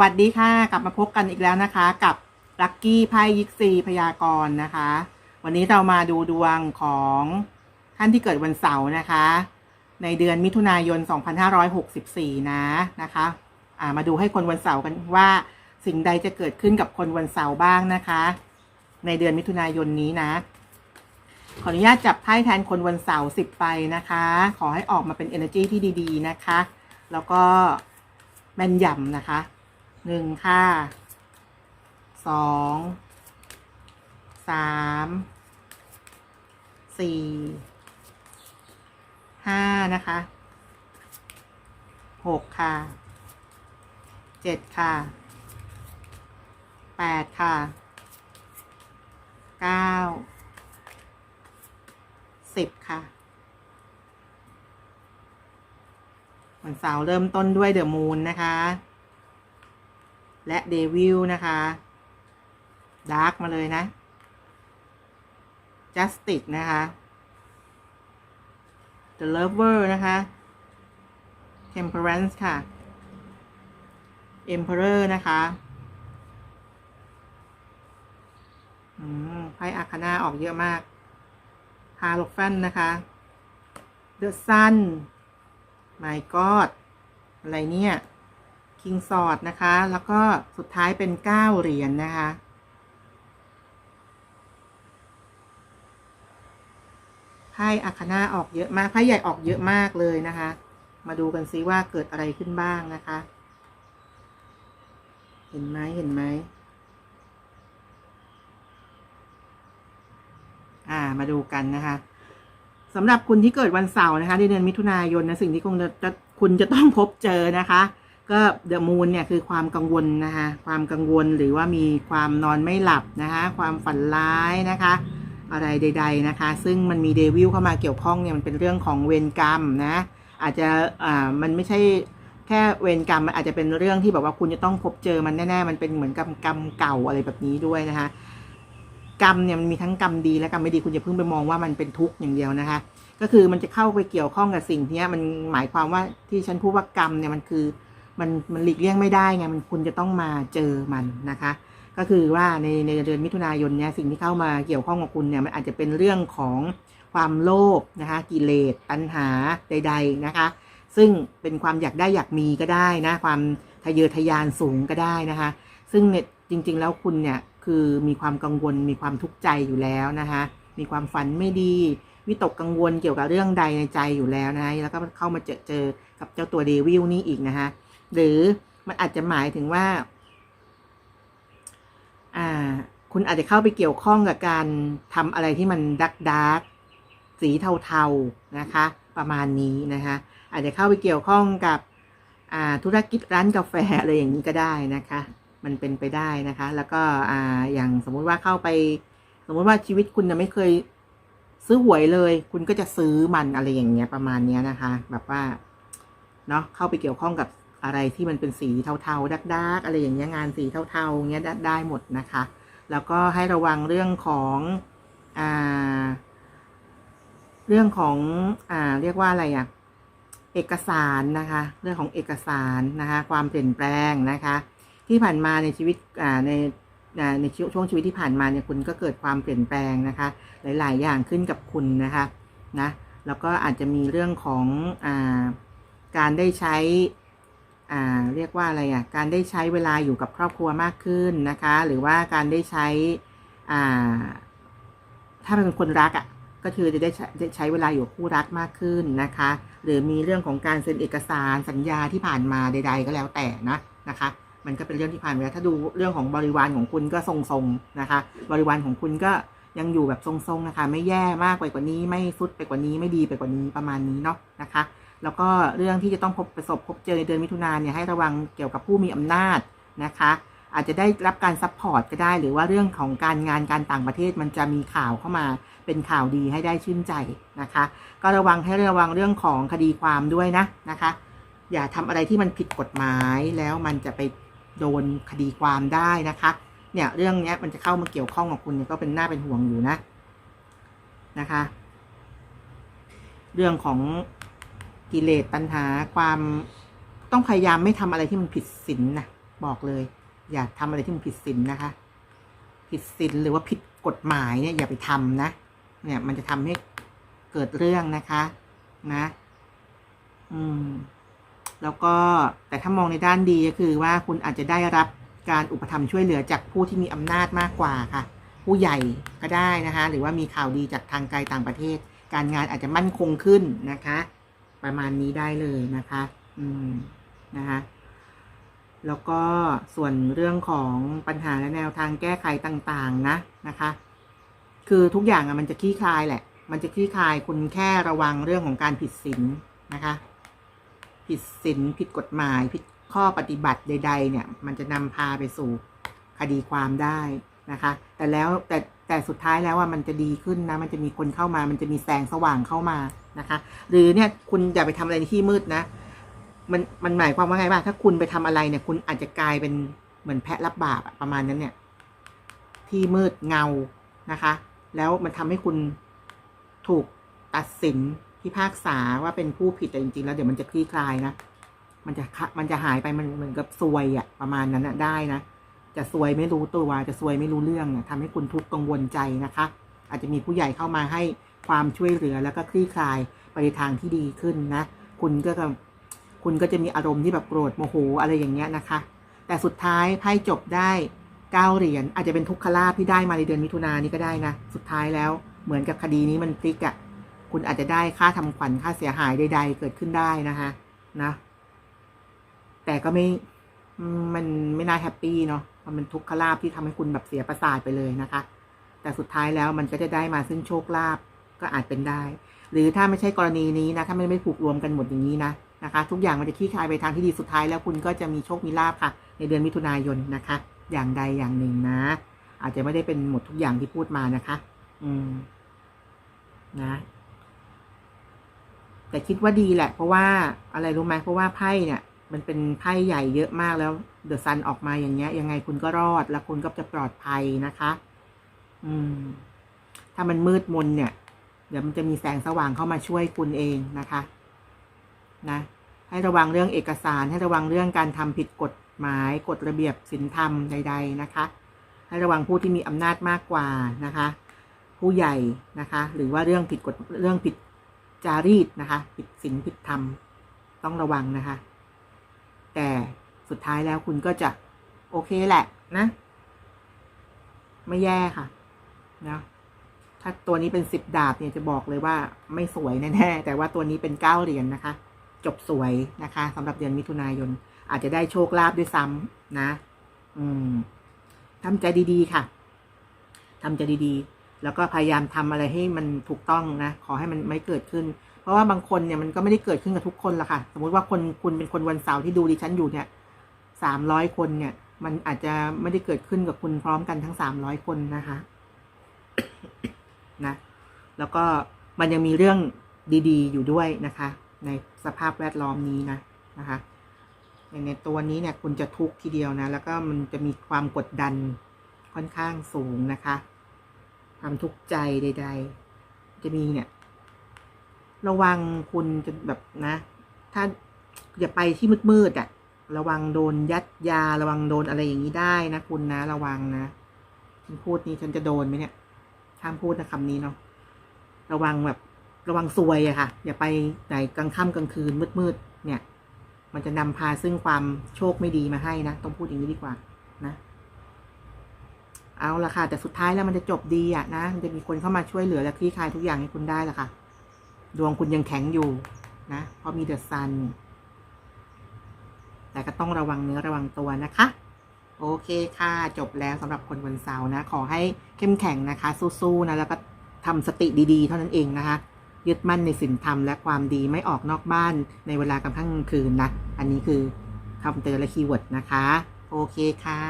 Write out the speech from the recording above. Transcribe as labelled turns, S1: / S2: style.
S1: วัสดีค่ะ กลับมาพบกันอีกแล้วนะคะ กับลัคกี้ไพ่ยิกซีพยากรณ์นะคะ วันนี้เรามาดูดวงของท่านที่เกิดวันเสาร์นะคะ ในเดือนมิถุนายน 2564 นะนะคะอ่ามาดูให้คนวันเสาร์กันว่าสิ่งใดจะเกิดขึ้นกับคนวันเสาร์บ้างนะคะ ในเดือนมิถุนายนนี้นะ ขออนุญาตจับไพ่แทนคนวันเสาร์สิบไปนะคะ ขอให้ออกมาเป็น energy ที่ดี ๆ นะคะ แล้วก็แม่นยำนะคะ หนึ่งค่ะสองสามสี่ห้านะคะหกค่ะเจ็ดค่ะแปดค่ะเก้าสิบค่ะวันเสาร์เริ่มต้นด้วยเดอะมูนนะคะ และเดวิลนะคะดาร์กมาเลยนะ Justice นะคะ The Lover นะคะ Temperance ค่ะ Emperor นะคะไพ่อาคานาออกเยอะมากฮาโลฟันนะคะ The Sun My God อะไรเนี่ย คิงสอดนะคะ แล้วก็สุดท้ายเป็นเก้าเหรียญนนะคะ ไพ่อาคานาออกเยอะมาก ไพ่ใหญ่ออกเยอะมากเลยนะคะ มาดูกันซิว่าเกิดอะไรขึ้นบ้างนะคะ เห็นไหมเห็นไหม อ่า มาดูกันนะคะสำหรับคุณที่เกิดวันเสาร์นะคะในเดือนมิถุนายนนะสิ่งที่คงจะคุณจะต้องพบเจอนะคะ ก็เดอะมูนเนี่ยคือความกังวลนะคะความกังวลหรือว่ามีความนอนไม่หลับนะคะความฝันร้ายนะคะ อะไรใด ๆนะคะ ซึ่งมันมีเดวิลเข้ามาเกี่ยวข้องเนี่ยมันเป็นเรื่องของเวรกรรมนะอาจจะอ่ามันไม่ใช่แค่เวรกรรมมันอาจจะเป็นเรื่องที่แบบว่าคุณจะต้องพบเจอมันแน่ๆมันเป็นเหมือนกับกรรมเก่าอะไรแบบนี้ด้วยนะคะกรรมเนี่ยมันมีทั้งกรรมดีและกรรมไม่ดีคุณอย่าเพิ่งไปมองว่ามันเป็นทุกข์อย่างเดียวนะคะ ก็คือมันจะเข้าไปเกี่ยวข้องกับสิ่งที่มันหมายความว่าที่ฉันพูดว่ากรรมเนี่ยมันคือ มันมันหลีกเลี่ยงไม่ได้ไงมันคุณจะต้องมาเจอมันนะคะ ก็คือว่าในในเดือนมิถุนายนเนี่ยสิ่งที่เข้ามาเกี่ยวข้องกับคุณเนี่ยมันอาจจะเป็นเรื่องของความโลภนะคะกิเลสตัณหาใด ๆนะคะ ซึ่งเป็นความอยากได้อยากมีก็ได้นะความทะเยอทะยานสูงก็ได้นะคะ ซึ่งเนี่ยจริง ๆ แล้วคุณเนี่ยคือมีความกังวลมีความทุกข์ใจอยู่แล้วนะคะมีความฝันไม่ดีวิตกกังวลเกี่ยวกับเรื่องใดในใจอยู่แล้วนะะแล้วก็เข้ามาเจอเจอกับเจ้าตัวเดวิลนี่อีกนะคะ หรือมันอาจจะหมายถึงว่า อ่า คุณอาจจะเข้าไปเกี่ยวข้องกับการทำอะไรที่มันดักดักสีเทาๆนะคะ ประมาณนี้นะคะ อาจจะเข้าไปเกี่ยวข้องกับธุรกิจร้านกาแฟอะไรอย่างนี้ก็ได้นะคะ มันเป็นไปได้นะคะ แล้วก็ออย่างสมมุติว่าเข้าไป สมมุติว่าชีวิตคุณไม่เคยซื้อหวยเลย คุณก็จะซื้อมันอะไรอย่างเงี้ยประมาณเนี้ยนะคะ แบบว่าเนาะเข้าไปเกี่ยวข้องกับ อะไรที่มันเป็นสีเทาๆดักๆ อะไรอย่างเงี้ยงานสีเทาๆเงี้ยได้หมดนะคะ แล้วก็ให้ระวังเรื่องของอ่าเรื่องของอ่าเรียกว่าอะไรอะเอกสารนะคะ เรื่องของเอกสารนะคะ ความเปลี่ยนแปลงนะคะ ที่ผ่านมาในชีวิตอ่าในในช่วงชีวิตที่ผ่านมาเนี่ยคุณก็เกิดความเปลี่ยนแปลงนะคะ หลาย ๆ อย่างขึ้นกับคุณนะคะนะแล้วก็อาจจะมีเรื่องของอาการได้ใช้ เรียกว่าอะไรอะการได้ใช้เวลาอยู่กับครอบครัวมากขึ้นนะคะ หรือว่าการได้ใช้ถ้าเป็นคนรักอะก็คือจะได้ใช้ใช้เวลาอยู่กับคู่รักมากขึ้นนะคะ หรือมีเรื่องของการเซ็นเอกสารสัญญาที่ผ่านมาใด ๆ ก็แล้วแต่นะนะคะ มันก็เป็นเรื่องที่ผ่านไปแล้วถ้าดูเรื่องของบริวารของคุณก็ทรงๆนะคะ บริวารของคุณก็ยังอยู่แบบทรงๆนะคะ ไม่แย่มากไปกว่านี้ไม่สุดไปกว่านี้ไม่ดีไปกว่านี้ประมาณนี้เนาะนะคะ แล้วก็เรื่องที่จะต้องพบประสบพบเจอในเดือนมิถุนายนเนี่ยให้ระวังเกี่ยวกับผู้มีอำนาจนะคะ อาจจะได้รับการซัพพอร์ตก็ได้ หรือว่าเรื่องของการงานการต่างประเทศมันจะมีข่าวเข้ามาเป็นข่าวดีให้ได้ชื่นใจนะคะ ก็ระวังให้ระวังเรื่องของคดีความด้วยนะนะคะ อย่าทำอะไรที่มันผิดกฎหมายแล้วมันจะไปโดนคดีความได้นะคะ เนี่ยเรื่องนี้มันจะเข้ามาเกี่ยวข้องกับคุณเนี่ยก็เป็นหน้าเป็นห่วงอยู่นะนะคะ เรื่องของ กิเลสตัณหาความต้องพยายามไม่ทำอะไรที่มันผิดศีลนะบอกเลย อย่าทำอะไรที่มันผิดศีลนะคะ ผิดศีลหรือว่าผิดกฎหมายเนี่ยอย่าไปทำนะ เนี่ย มันจะทำให้เกิดเรื่องนะคะ นะ อืม แล้วก็แต่ถ้ามองในด้านดีก็คือว่าคุณอาจจะได้รับการอุปถัมภ์ช่วยเหลือจากผู้ที่มีอำนาจมากกว่าค่ะ ผู้ใหญ่ก็ได้นะคะ หรือว่ามีข่าวดีจากทางไกลต่างประเทศ การงานอาจจะมั่นคงขึ้นนะคะ ประมาณนี้ได้เลยนะคะ อืมนะคะแล้วก็ส่วนเรื่องของปัญหาและแนวทางแก้ไขต่างๆนะนะคะ คือทุกอย่างอะมันจะคลี่คลายแหละ มันจะคลี่คลายคุณแค่ระวังเรื่องของการผิดศีลนะคะ ผิดศีลผิดกฎหมาย ผิดข้อปฏิบัติใด ๆ เนี่ย มันจะนำพาไปสู่คดีความได้นะคะ แต่แล้วแต่แต่สุดท้ายแล้วว่ามันจะดีขึ้นนะ มันจะมีคนเข้ามา มันจะมีแสงสว่างเข้ามา นะคะ หรือเนี่ยคุณอย่าไปทำอะไรในที่มืดนะ มันมันหมายความว่าไงบ้างถ้าคุณไปทำอะไรเนี่ย คุณอาจจะกลายเป็นเหมือนแพะรับบาปประมาณนั้นเนี่ย ที่มืดเงานะคะ แล้วมันทำให้คุณถูกตัดสินพิพากษาว่าเป็นผู้ผิดแต่จริงๆ แล้วเดี๋ยวมันจะคลี่คลายนะมันจะมันจะหายไปมันเหมือนกับซวยอะประมาณนั้นนะได้นะจะซวยไม่รู้ตัวจะซวยไม่รู้เรื่องเนี่ยทำให้คุณทุกข์กังวลใจนะคะ อาจจะมีผู้ใหญ่เข้ามาให้ ความช่วยเหลือแล้วก็คลี่คลายไปในทางที่ดีขึ้นนะ คุณก็จะคุณก็จะมีอารมณ์ที่แบบโกรธโมโหอะไรอย่างเงี้ยนะคะ แต่สุดท้ายไพ่จบได้เก้าเหรียญอาจจะเป็นทุกขลาภที่ได้มาในเดือนมิถุนายนนี้ก็ได้นะ สุดท้ายแล้วเหมือนกับคดีนี้มันพลิกอะ่ะคุณอาจจะได้ค่าทำขวัญค่าเสียหายใด ๆ เกิดขึ้นได้นะคะนะแต่ก็ไม่มันไม่น่าแฮปปี้เนาะมันเป็นทุกขลาภที่ทำให้คุณแบบเสียประสาทไปเลยนะคะ แต่สุดท้ายแล้วมันก็จะได้มาซึ่งโชคลาภ ก็อาจเป็นได้ หรือถ้าไม่ใช่กรณีนี้นะ ถ้ามันไม่ผูกรวมกันหมดอย่างนี้นะนะคะ ทุกอย่างมันจะคลี่คลายไปทางที่ดีสุดท้าย แล้วคุณก็จะมีโชคมีลาภค่ะ ในเดือนมิถุนายนนะคะ อย่างใดอย่างหนึ่งนะ อาจจะไม่ได้เป็นหมดทุกอย่างที่พูดมานะคะ อืม นะ แต่คิดว่าดีแหละ เพราะว่าอะไรรู้ไหมเพราะว่าไพ่เนี่ย มันเป็นไพ่ใหญ่เยอะมากแล้วเดอะซันออกมาอย่างเงี้ย ยังไงคุณก็รอด แล้วคุณก็จะปลอดภัยนะคะ อืม ถ้ามันมืดมนเนี่ย เดี๋ยวมันจะมีแสงสว่างเข้ามาช่วยคุณเองนะคะนะให้ระวังเรื่องเอกสาร ให้ระวังเรื่องการทำผิดกฎหมายกฎระเบียบศีลธรรมใด ๆนะคะ ให้ระวังผู้ที่มีอำนาจมากกว่านะคะ ผู้ใหญ่นะคะ หรือว่าเรื่องผิดกฎเรื่องผิดจารีตนะคะ ผิดศีลผิดธรรมต้องระวังนะคะ แต่สุดท้ายแล้วคุณก็จะโอเคแหละนะ ไม่แย่ค่ะนะ ถ้าตัวนี้เป็นสิบดาบเนี่ยจะบอกเลยว่าไม่สวยแน่ๆแต่ว่าตัวนี้เป็นเก้าเหรียญนนะคะ จบสวยนะคะสำหรับเดือนมิถุนายน อาจจะได้โชคลาภด้วยซ้ำนะ อืมทำใจดีๆค่ะทำใจดีๆ แล้วก็พยายามทำอะไรให้มันถูกต้องนะ ขอให้มันไม่เกิดขึ้น เพราะว่าบางคนเนี่ยมันก็ไม่ได้เกิดขึ้นกับทุกคนละค่ะ สมมุติว่าคนคุณเป็นคนวันเสาร์ที่ดูดิฉันอยู่เนี่ยสามร้อยคนเนี่ย มันอาจจะไม่ได้เกิดขึ้นกับคุณพร้อมกันทั้งสามร้อยคนนะคะ นะแล้วก็มันยังมีเรื่องดีๆ อยู่ด้วยนะคะ ในสภาพแวดล้อมนี้นะนะคะในในตัวนี้เนี่ยคุณจะทุกข์ทีเดียวนะ แล้วก็มันจะมีความกดดันค่อนข้างสูงนะคะความทุกข์ใจใด ๆ จะมีเนี่ย ระวังคุณจะแบบนะ ถ้าอย่าไปที่มืดๆอะ่ะ ระวังโดนยัดยา ระวังโดนอะไรอย่างนี้ได้นะคุณนะ ระวังนะฉันพูดนี้ฉันจะโดนไหมเนี่ย ห้ามพูดนะคำนี้เนาะระวังแบบระวังซวยอะค่ะ อย่าไปไหนกลางค่ำกลางคืนมืดๆเนี่ย มันจะนำพาซึ่งความโชคไม่ดีมาให้นะ ต้องพูดอย่างนี้ดีกว่านะ เอาละค่ะ แต่สุดท้ายแล้วมันจะจบดีอะนะมันจะมีคนเข้ามาช่วยเหลือและคลี่คลายทุกอย่างให้คุณได้ละค่ะ ดวงคุณยังแข็งอยู่นะเพราะมีเดอะซันแต่ก็ต้องระวังเนื้อระวังตัวนะคะ โอเคค่ะ จบแล้วสำหรับคนวันเสาร์นะ ขอให้เข้มแข็งนะคะ สู้ๆนะ แล้วก็ทำสติดีๆ เท่านั้นเองนะคะ ยึดมั่นในศีลธรรมและความดีไม่ออกนอกบ้านในเวลากลางค่ำกลางคืนนะ อันนี้คือคำเตือนและคีย์เวิร์ดนะคะ โอเคค่ะ